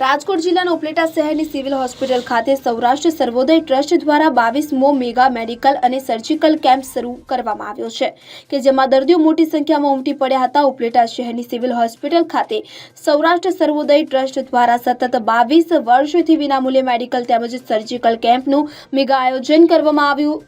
રાજકોટ જિલ્લાના ઉપલેટા શહેરની civil hospital ખાતે સૌરાષ્ટ્ર સર્વોદય ટ્રસ્ટ દ્વારા બાવીસમો મેગા મેડિકલ અને સર્જિકલ કેમ્પ શરૂ કરવામાં આવ્યો છે, કે જેમાં દર્દીઓ મોટી સંખ્યામાં ઉમટી પડ્યા હતા. ઉપલેટા શહેરની સિવિલ હોસ્પિટલ ખાતે સૌરાષ્ટ્ર સર્વોદય ટ્રસ્ટ દ્વારા સતત બાવીસ વર્ષથી વિનામૂલ્યે મેડિકલ તેમજ સર્જિકલ કેમ્પનું મેગા આયોજન કરવામાં આવ્યું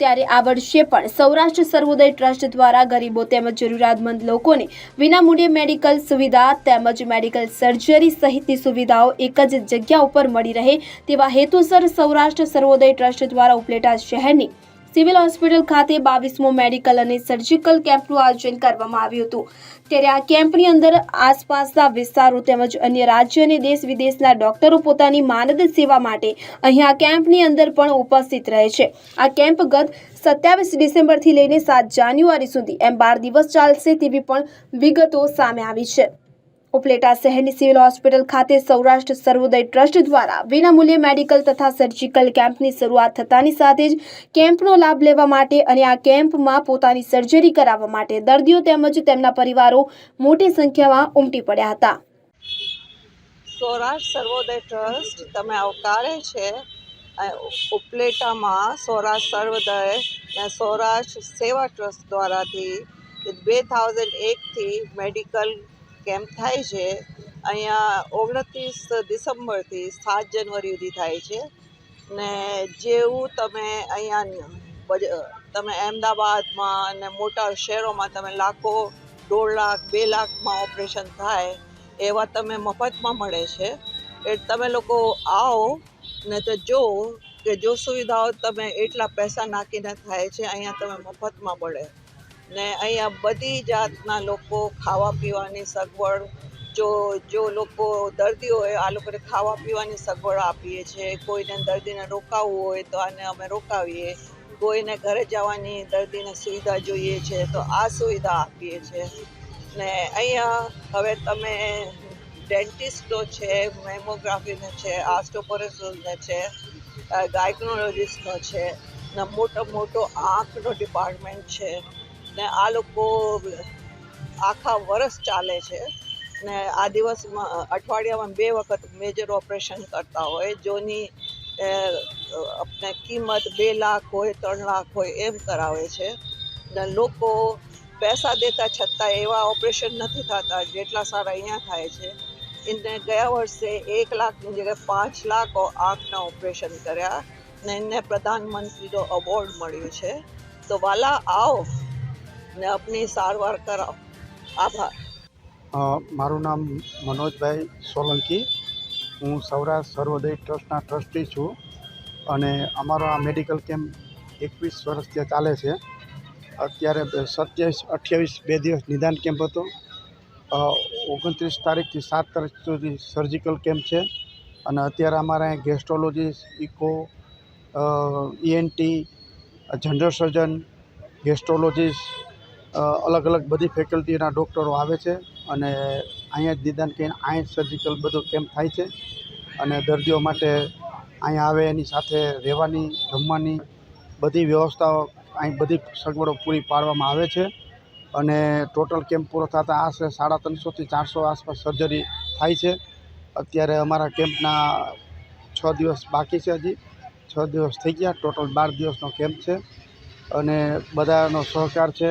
ત્યારે આ વર્ષે પણ સૌરાષ્ટ્ર સર્વોદય ટ્રસ્ટ દ્વારા ગરીબો તેમજ જરૂરિયાતમંદ લોકોને વિનામૂલ્યે મેડિકલ સુવિધા તેમજ મેડિકલ સર્જરી સહિતની સુવિધાઓ એક જ જગ્યા ઉપર મળી રહે તેવા હેતુસર સૌરાષ્ટ્ર સર્વોદય ટ્રસ્ટ દ્વારા ઉપલેટા શહેરની સિવિલ હોસ્પિટલ ખાતે બાવીસમો મેડિકલ અને સર્જિકલ કેમ્પનું આયોજન કરવામાં આવ્યું હતું. ત્યારે આ કેમ્પની અંદર આસપાસના વિસ્તારો તેમજ અન્ય રાજ્ય અને દેશ વિદેશના ડોક્ટરો પોતાની માનદ સેવા માટે અહીં આ કેમ્પની અંદર પણ ઉપસ્થિત રહે છે. આ કેમ્પ ગત સત્યાવીસ ડિસેમ્બરથી લઈને સાત જાન્યુઆરી સુધી એમ બાર દિવસ ચાલશે તેવી પણ વિગતો સામે આવી છે. ઉપલેટા શહેરની સિવિલ હોસ્પિટલ ખાતે સૌરાષ્ટ્ર સર્વોદય ટ્રસ્ટ દ્વારા વિનામૂલ્યે મેડિકલ તથા સર્જિકલ કેમ્પની શરૂઆત થતાની સાથે જ કેમ્પનો લાભ લેવા માટે અને આ કેમ્પમાં પોતાની સર્જરી કરાવવા માટે દર્દીઓ તેમજ તેમના પરિવારો મોટી સંખ્યામાં ઉમટી પડ્યા હતા. સૌરાષ્ટ્ર સર્વોદય ટ્રસ્ટ તમે આવકારે છે ઉપલેટામાં સૌરાષ્ટ્ર સર્વોદય અને સૌરાષ્ટ્ર સેવા ટ્રસ્ટ દ્વારાથી બે થાઉઝન્ડ એકથી મેડિકલ કેમ્પ થાય છે. અહીંયા ઓગણત્રીસ ડિસેમ્બરથી સાત જાન્યુઆરી સુધી થાય છે. ને જેવું તમે અહીંયા તમે અમદાવાદમાં અને મોટા શહેરોમાં તમે લાખો, દોઢ લાખ, બે લાખમાં ઓપરેશન થાય, એવા તમે મફતમાં મળે છે. એ તમે લોકો આવો ને તો જો કે જો સુવિધાઓ તમે એટલા પૈસા નાખીને થાય છે, અહીંયા તમે મફતમાં મળે. ને અહીંયા બધી જાતના લોકો ખાવા પીવાની સગવડ, જો જો લોકો દર્દીઓ હોય, આ લોકોને ખાવા પીવાની સગવડ આપીએ છીએ. કોઈને દર્દીને રોકાવવું હોય તો આને અમે રોકાવીએ. કોઈને ઘરે જવાની દર્દીને સુવિધા જોઈએ છે તો આ સુવિધા આપીએ છીએ. ને અહીંયા હવે તમે ડેન્ટિસ્ટો છે, મેમોગ્રાફીનો છે, આસ્ટોપોરેસિસનો છે ગાયકનોલોજીસ્ટનો છે, ને મોટો મોટો આંખનો ડિપાર્ટમેન્ટ છે. ને આ લોકો આખા વર્ષ ચાલે છે. ને આ દિવસમાં અઠવાડિયામાં બે વખત મેજર ઓપરેશન કરતા હોય, જોની આપણે કિંમત બે લાખ હોય, ત્રણ લાખ હોય એમ કરાવે છે. ને લોકો પૈસા દેતા છતાં એવા ઓપરેશન નથી થતા જેટલા સારા અહીંયા થાય છે. એને ગયા વર્ષે એક લાખની જગ્યાએ પાંચ લાખ આંખના ઓપરેશન કર્યા ને એને પ્રધાનમંત્રીનો અવોર્ડ મળ્યો છે. તો વાલા, આવો. ને આપની સારવાર કરાવો. આભાર. મારું નામ મનોજભાઈ સોલંકી. હું સૌરાષ્ટ્ર સર્વોદય ટ્રસ્ટના ટ્રસ્ટી છું અને અમારો આ મેડિકલ કેમ્પ એકવીસ વર્ષથી ચાલે છે, અત્યારે સત્યાવીસ, અઠ્યાવીસ બે દિવસ નિદાન કેમ્પ હતો. ઓગણત્રીસ તારીખથી સાત તારીખ સુધી સર્જિકલ કેમ્પ છે અને અત્યારે અમારે અહીં gastrologist echo ENT general surgeon gastrologist અલગ અલગ બધી ફેકલ્ટીના ડૉક્ટરો આવે છે અને અહીંયા જ નિદાન કરીને અહીંયા જ સર્જિકલ બધો કેમ્પ થાય છે અને દર્દીઓ માટે અહીંયા આવે એની સાથે રહેવાની, જમવાની બધી વ્યવસ્થાઓ, અહીં બધી સગવડો પૂરી પાડવામાં આવે છે અને ટોટલ કેમ્પ પૂરો થતાં આશરે સાડા ત્રણસોથી ચારસો આસપાસ સર્જરી થાય છે. અત્યારે અમારા કેમ્પના છ દિવસ બાકી છે હજી. છ દિવસ થઈ ગયા ટોટલ બાર દિવસનો કેમ્પ છે અને બધાનો સહકાર છે.